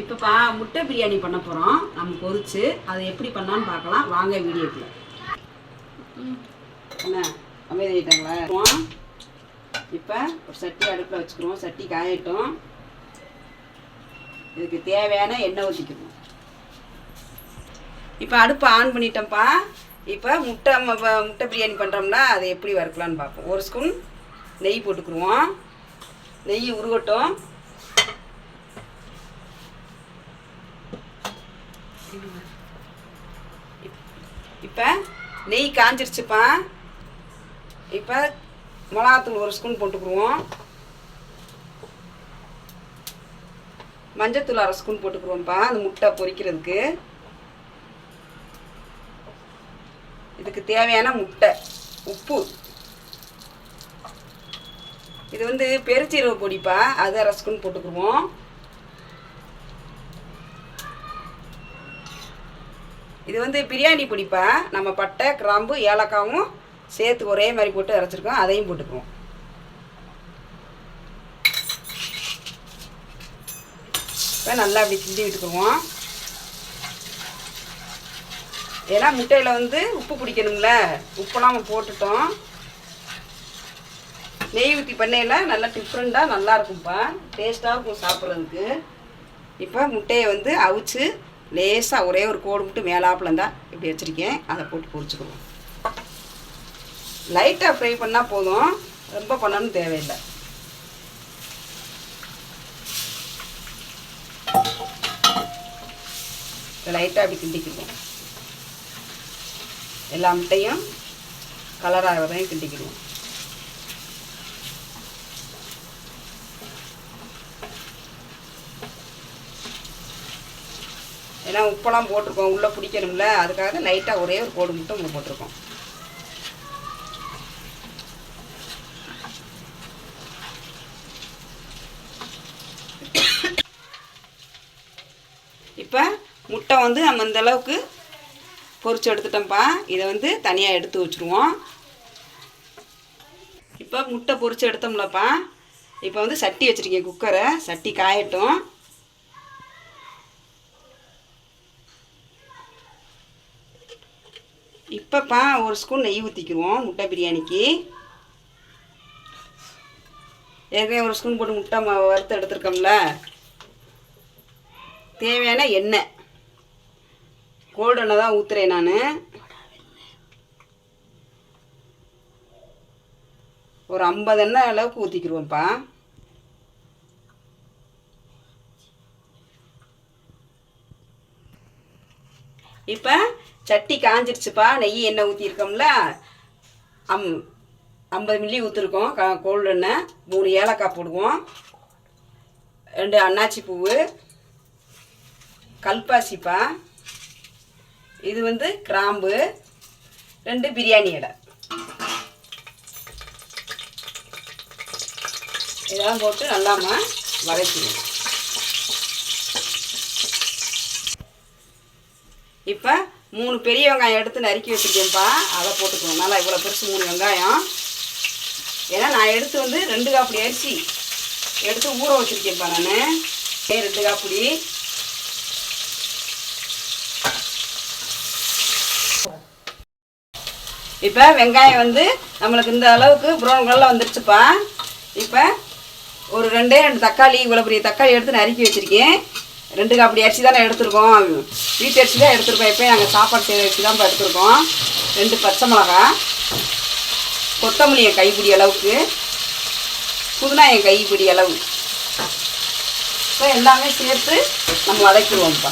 இப்போப்பா முட்டை பிரியாணி பண்ண போகிறோம் நம்ம பொரிச்சு அதை எப்படி பண்ணலான்னு பார்க்கலாம். வாங்க வீடியோக்குள்ள. என்ன? அமைதிட்டாங்களா இப்போ ஒரு சட்டி அடுப்பில் வச்சுக்கிறோம். சட்டி காயட்டும். இதுக்கு தேவையான எண்ணெய் ஊற்றிக்கணும் இப்போ அடுப்பை ஆன் பண்ணிட்டோம்ப்பா. இப்போ முட்டை முட்டை பிரியாணி பண்ணுறோம்ல அதை எப்படி வறுக்கலான்னு பார்ப்போம். ஒரு ஸ்பூன் நெய் போட்டுக்குருவோம். நெய் உருகட்டும். இப்போ நெய் காஞ்சிருச்சுப்பா. இப்போ மிளகாத்தூள் ஒரு ஸ்பூன் போட்டுக்குருவோம். மஞ்சத்தூள் அரை ஸ்பூன் போட்டுக்குருவோம்ப்பா அந்த முட்டை பொரிக்கிறதுக்கு. இதுக்கு தேவையான முட்டை உப்பு. இது வந்து பெருச்சீரக பொடிப்பா அது அரை ஸ்பூன் போட்டுக்குருவோம். இது வந்து பிரியாணி பிடிப்பேன் நம்ம பட்டை கிராம்பு ஏலக்காவும் சேர்த்து ஒரே மாதிரி போட்டு அரைச்சிருக்கோம். அதையும் போட்டுக்குவோம். இப்போ நல்லா அப்படி கிண்டி விட்டுக்குவோம். ஏன்னா முட்டையில் வந்து உப்பு பிடிக்கணுங்கள உப்பெல்லாம் நம்ம போட்டுட்டோம். நெய் ஊற்றி பண்ணையில் நல்லா டிஃப்ரெண்ட்டாக நல்லா இருக்கும்ப்பா டேஸ்ட்டாக இருக்கும் சாப்பிட்றதுக்கு. இப்போ முட்டையை வந்து அவிச்சு லேசாக ஒரே ஒரு கோடு மட்டும் மேலாப்பில் இருந்தால் இப்படி வச்சுருக்கேன். அதை போட்டு பொரிச்சுக்குவோம் லைட்டாக ஃப்ரை பண்ணால் போதும். ரொம்ப பண்ணணும் தேவையில்லை. லைட்டாக அப்படி கிண்டிக்கிடுவோம் எல்லா முட்டையும் கலராக வரையும் கிண்டிக்கிடுவோம் ஏன்னா உப்பெல்லாம் போட்டிருக்கோம். உள்ளே பிடிக்கணும்ல. அதுக்காக லைட்டாக ஒரே ஒரு கோடு மட்டும் உள்ள போட்டிருக்கோம். இப்போ முட்டை வந்து நம்ம இந்த அளவுக்கு எடுத்துட்டோம்ப்பா. இதை வந்து தனியாக எடுத்து வச்சுருவோம். இப்போ முட்டை பொறிச்சு எடுத்தோம்லப்பா. இப்போ வந்து சட்டி வச்சுருக்கேன் குக்கரை. சட்டி காயட்டும். இப்போப்பா ஒரு ஸ்பூன் நெய் ஊற்றிக்கிடுவோம் முட்டை பிரியாணிக்கு. ஏற்கனவே ஒரு ஸ்பூன் போட்டு முட்டை வறுத்து எடுத்துருக்கோம்ல. தேவையான எண்ணெய். கோல்டு எண்ணெய் தான் ஊற்றுறேன் நான். ஒரு ஐம்பது எண்ணெய் அளவுக்கு ஊற்றிக்கிடுவோம்ப்பா இப்போ சட்டி காஞ்சிருச்சுப்பா நெய் எண்ணெய் ஊற்றிருக்கோம்ல அம் ஐம்பது மில்லி ஊற்றிருக்கோம் க கோல்டு எண்ணெய் மூணு ஏலக்காய் போடுவோம் ரெண்டு அன்னாச்சி பூவு கல்பாசிப்பா இது வந்து கிராம்பு ரெண்டு பிரியாணி இலை இதெல்லாம் போட்டு நல்லாம வதக்கிடுவோம் இப்போ மூணு பெரிய வெங்காயம் எடுத்து நறுக்கி வச்சுருக்கேன்ப்பா. அதை போட்டுக்கணும். நல்லா இவ்வளோ பெருசு மூணு வெங்காயம். ஏன்னா நான் எடுத்து வந்து ரெண்டு காப்படி அரிசி எடுத்து ஊற வச்சுருக்கேன்ப்பா நான். ரெண்டு காப்படி இப்போ வெங்காயம் வந்து நம்மளுக்கு இந்த அளவுக்கு ப்ரௌன் கலரில் வந்துருச்சுப்பா. இப்போ ஒரு ரெண்டே ரெண்டு தக்காளி இவ்வளோ பெரிய தக்காளி எடுத்து நறுக்கி வச்சுருக்கேன். ரெண்டு காப்படி அரிசி தானே எடுத்திருக்கோம். வீட்டு அரிசி தான் எடுத்திருக்கோம். எப்போயும் நாங்கள் சாப்பாடு செய்கிற அரிசி தான் எடுத்திருக்கோம். ரெண்டு பச்சை மிளகா கொத்தமல்லி என் கைப்பிடி அளவுக்கு புதினா என் கைப்பிடி அளவு. இப்போ எல்லாமே சேர்த்து நம்ம வதக்கிடுவோம்ப்பா.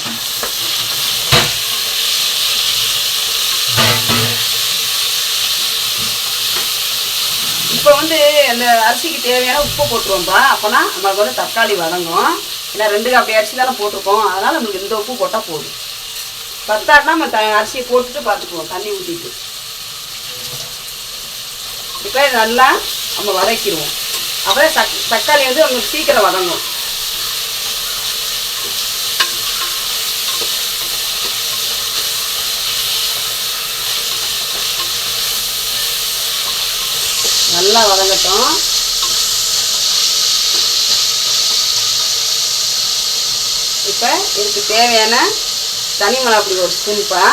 இப்போ வந்து அந்த அரிசிக்கு தேவையான உப்பு போட்டுருவோம்ப்பா. அப்போனா நம்மளுக்கு வந்து தக்காளி வதங்கும். ஏன்னா ரெண்டு காப்பி அரிசி தானே போட்டிருக்கோம். அதனால் நம்மளுக்கு இந்த உப்பு போட்டால் போதும். பத்தாட்டினா நம்ம த அரிசியை போட்டுட்டு பார்த்துக்குவோம். தண்ணி ஊற்றிட்டு இப்போ நல்லா நம்ம வதக்கிடுவோம். அப்புறம் தக் தக்காளி வந்து நம்மளுக்கு சீக்கிரம் வதங்கும் நல்லா வதங்கட்டும். இப்போ இதுக்கு தேவையான தனி மிளகாப்பொடி ஒரு ஸ்பூன்ப்பா.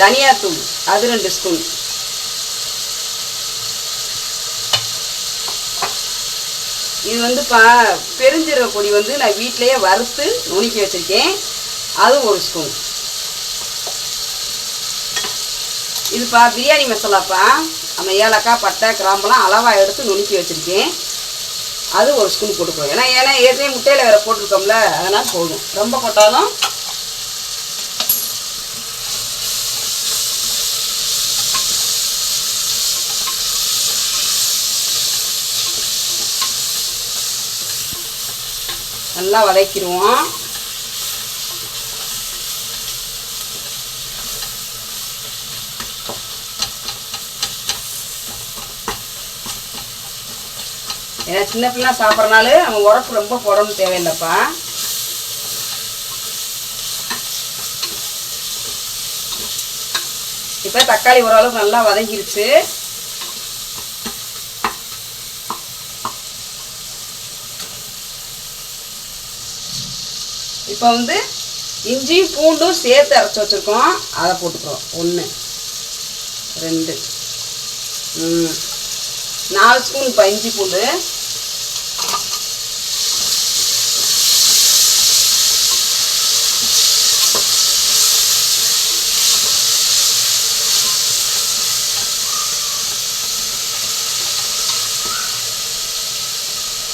தனியாத்தூள் அது ரெண்டு ஸ்பூன். இது வந்துப்பா பெருஞ்சீரக பொடி வந்து நான் வீட்டிலேயே வறுத்து நுணுக்கி வச்சுருக்கேன். அது ஒரு ஸ்பூன். இதுப்பா பிரியாணி மசாலாப்பா. நம்ம ஏலக்காய் பட்டை கிராம்பெல்லாம் அளவாக எடுத்து நுணுக்கி வச்சுருக்கேன். அது ஒரு ஸ்பூன் போட்டுக்கணும் ஏன்னா ஏன்னா ஏற்கனவே முட்டையில் வேறு போட்டிருக்கோம்ல அதனால் போதும். ரொம்ப போட்டாலும் நல்லா வதக்கிடுவோம். ஏன்னா சின்ன பிள்ளை சாப்பிட்றனால நம்ம உரப்பு ரொம்ப போடணும் தேவையில்லைப்பா. இப்போ தக்காளி ஓரளவுக்கு நல்லா வதங்கிருச்சு. இப்போ வந்து இஞ்சியும் பூண்டும் சேர்த்து அரைச்சி வச்சுருக்கோம். அதை போட்டுக்கிறோம். ஒன்று ரெண்டு நாலு ஸ்பூன் இப்போ இஞ்சி பூண்டு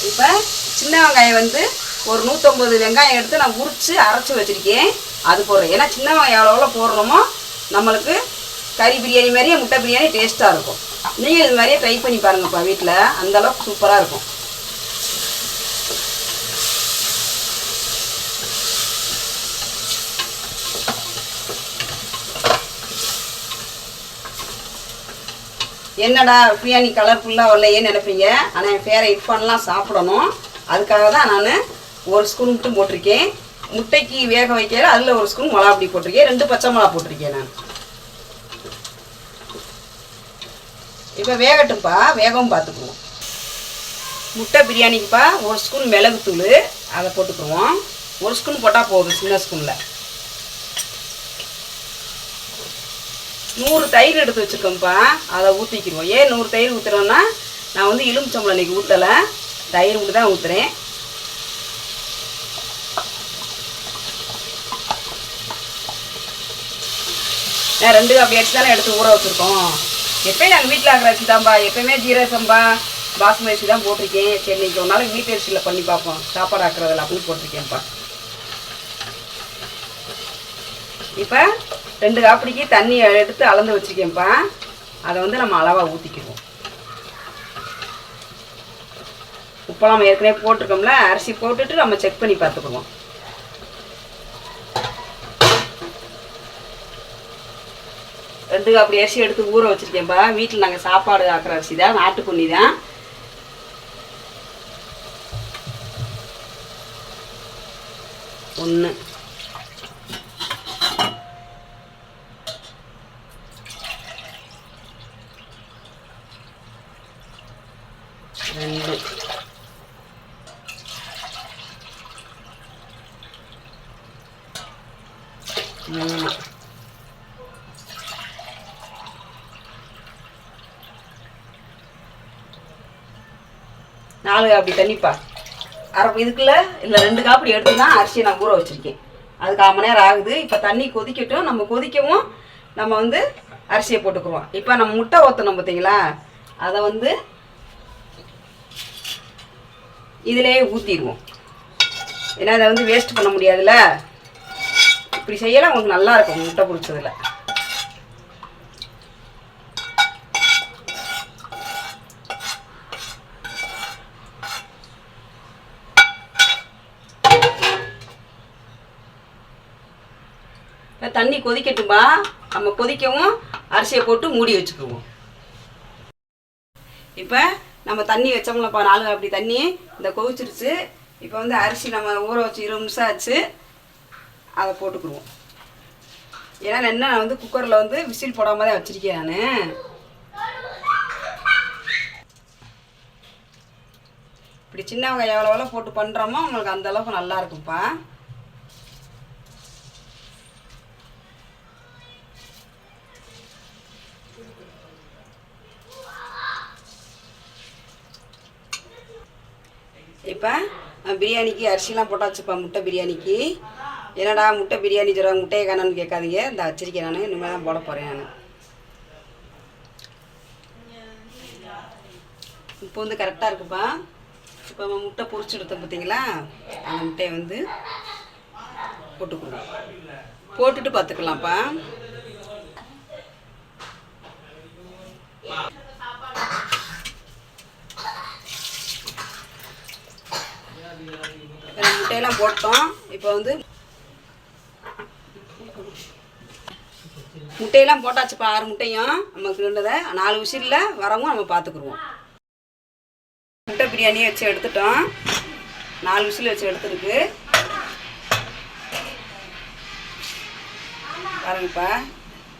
இப்போ சின்ன வெங்காயம் வந்து ஒரு நூற்றம்பது வெங்காயம் எடுத்து நான் உரித்து அரைச்சி வச்சுருக்கேன். அது போடுறேன். ஏன்னா சின்ன வெங்காயம் எவ்வளோ போடுறோமோ நம்மளுக்கு கறி பிரியாணி மாதிரியே முட்டை பிரியாணி டேஸ்ட்டாக இருக்கும். நீங்கள் இது மாதிரியே ட்ரை பண்ணி பாருங்கப்பா வீட்டில் அந்தளவுக்கு சூப்பராக இருக்கும். என்னடா பிரியாணி கலர்ஃபுல்லாக வரலையேன்னு நினைப்பீங்க. ஆனால் என் பேரை பண்ணலாம் சாப்பிடணும். அதுக்காக தான் நான் ஒரு ஸ்பூன் மட்டும் போட்டிருக்கேன். முட்டைக்கு வேக வைக்கல அதில் ஒரு ஸ்பூன் மிளகா அப்படி போட்டிருக்கேன். ரெண்டு பச்சை மிளகா போட்டிருக்கேன் நான். இப்போ வேகட்டும்ப்பா வேகவும் பார்த்துக்குவோம் முட்டை பிரியாணிக்குப்பா ஒரு ஸ்பூன் மிளகுத்தூள் அதை போட்டுக்குருவோம் ஒரு ஸ்பூன் போட்டால் போதும் சின்ன ஸ்பூனில். நூறு தயிர் எடுத்து வச்சுருக்கோம்ப்பா அதை ஊற்றிக்கிடுவோம் ஏன் நூறு தயிர் ஊற்றுறோன்னா நான் வந்து எலுமிச்சம்பளம் இன்றைக்கி ஊற்றலை தயிர் மட்டும் தான் ஊற்றுறேன் நான் ரெண்டு காப்பி அரிசி தானே எடுத்து ஊற வச்சுருக்கோம். எப்பயும் நாங்கள் வீட்டில் ஆகிற அரிசி தான்ப்பா எப்பயுமே ஜீரக சம்பா பாஸ்மதி அரிசி தான் போட்டிருக்கேன். சரி நீங்கள் ஒரு நாளைக்கு வீட்டு அரிசியில் பண்ணி பார்ப்போம். சாப்பாடு ஆக்குறதில்ல அப்படின்னு போட்டிருக்கேன்ப்பா. இப்போ ரெண்டு காப்பிடிக்கு தண்ணி எடுத்து அளந்து வச்சுருக்கேன்ப்பா. அதை வந்து நம்ம அளவாக ஊற்றிக்கிடுவோம் உப்பெல்லாம் நம்ம ஏற்கனவே போட்டிருக்கோம்ல அரிசி போட்டுட்டு நம்ம செக் பண்ணி பார்த்துக்குவோம். ரெண்டு அப்படி அரிசி எடுத்து ஊற வச்சுருக்கேன்ப்பா வீட்டில் நாங்கள் சாப்பாடு ஆக்குற அரிசி தான் நாட்டு தான். ஒன்று ரெண்டு மூணு நாலு காப்பி தண்ணிப்பா அரை இதுக்குள்ள இல்லை ரெண்டு காப்பி எடுத்து தான் அரிசியை நான் ஊற வச்சுருக்கேன். அது கால் மணி நேரம் ஆகுது. இப்போ தண்ணி கொதிக்கட்டும். நம்ம கொதிக்கவும் நம்ம வந்து அரிசியை போட்டுக்குருவோம் இப்போ நம்ம முட்டை ஊற்றணும் பார்த்தீங்களா அதை வந்து இதிலேயே ஊற்றிடுவோம் ஏன்னா அதை வந்து வேஸ்ட் பண்ண முடியாதுல்ல? இப்படி செய்யலாம். உங்களுக்கு நல்லா இருக்கும். முட்டை பிடிச்சதுல. தண்ணி கொதிக்கட்டும்பா. நம்ம கொதிக்கவும் அரிசியை போட்டு மூடி வச்சுக்குவோம். இப்போ நம்ம தண்ணி வச்சோம்லப்பா நாலு அப்படி தண்ணி இந்த கொதிச்சிருச்சு. இப்போ வந்து அரிசி நம்ம ஊற வச்சு இருபது நிமிஷம் ஆச்சு. அதை போட்டுக்குருவோம் ஏன்னா என்ன நான் வந்து குக்கரில் வந்து விசில் போடாமல் தான் வச்சுருக்கேன் நான். இப்படி சின்ன வெங்காயம் எவ்வளோ எவ்வளோ போட்டு பண்ணுறோமோ உங்களுக்கு அந்தளவுக்கு நல்லா இருக்கும்ப்பா இப்போ பிரியாணிக்கு அரிசிலாம் போட்டாச்சுப்பா முட்டை பிரியாணிக்கு. என்னடா முட்டை பிரியாணி சொல்கிறாங்க முட்டையை காணோன்னு கேட்காதீங்க. இந்த வச்சிருக்கேன் நான் இனிமேல் தான் போட போகிறேன் நான். இப்போ வந்து கரெக்டாக இருக்குப்பா. இப்போ நம்ம முட்டை பொரிச்சு எடுத்தோம் பார்த்தீங்களா அந்த முட்டையை வந்து போட்டுக்கணும். போட்டுட்டு பார்த்துக்கலாம்ப்பா இந்த முட்டையெல்லாம் போட்டோம். இப்போ வந்து முட்டையெல்லாம் போட்டாச்சுப்பா ஆறு முட்டையும். நமக்கு இருந்ததை நாலு விசிலில் வரவும் நம்ம பார்த்துக்குருவோம். முட்டை பிரியாணியை வச்சு எடுத்துட்டோம். நாலு விசில் வச்சு எடுத்துருக்கு. பாருங்கப்பா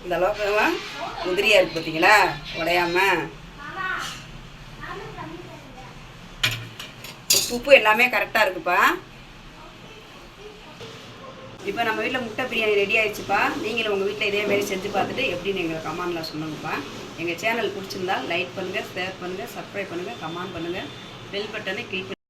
இந்த அளவுக்கு உதிரியாக இருக்குது பார்த்தீங்களா? உடையாம. உப்பு உப்பு எல்லாமே கரெக்டாக இருக்குப்பா. இப்போ நம்ம வீட்டில் முட்டை பிரியாணி ரெடி ஆயிடுச்சுப்பா. நீங்களும் உங்கள் வீட்டில் இதேமாரி செஞ்சு பார்த்துட்டு எப்படின்னு எங்களை கமெண்டில் சொல்லுங்கப்பா. எங்கள் சேனல் பிடிச்சிருந்தா லைக் பண்ணுங்கள் ஷேர் பண்ணுங்கள் சப்ஸ்கிரைப் பண்ணுங்கள் கமெண்ட் பண்ணுங்கள் பெல் பட்டனை கிளிக்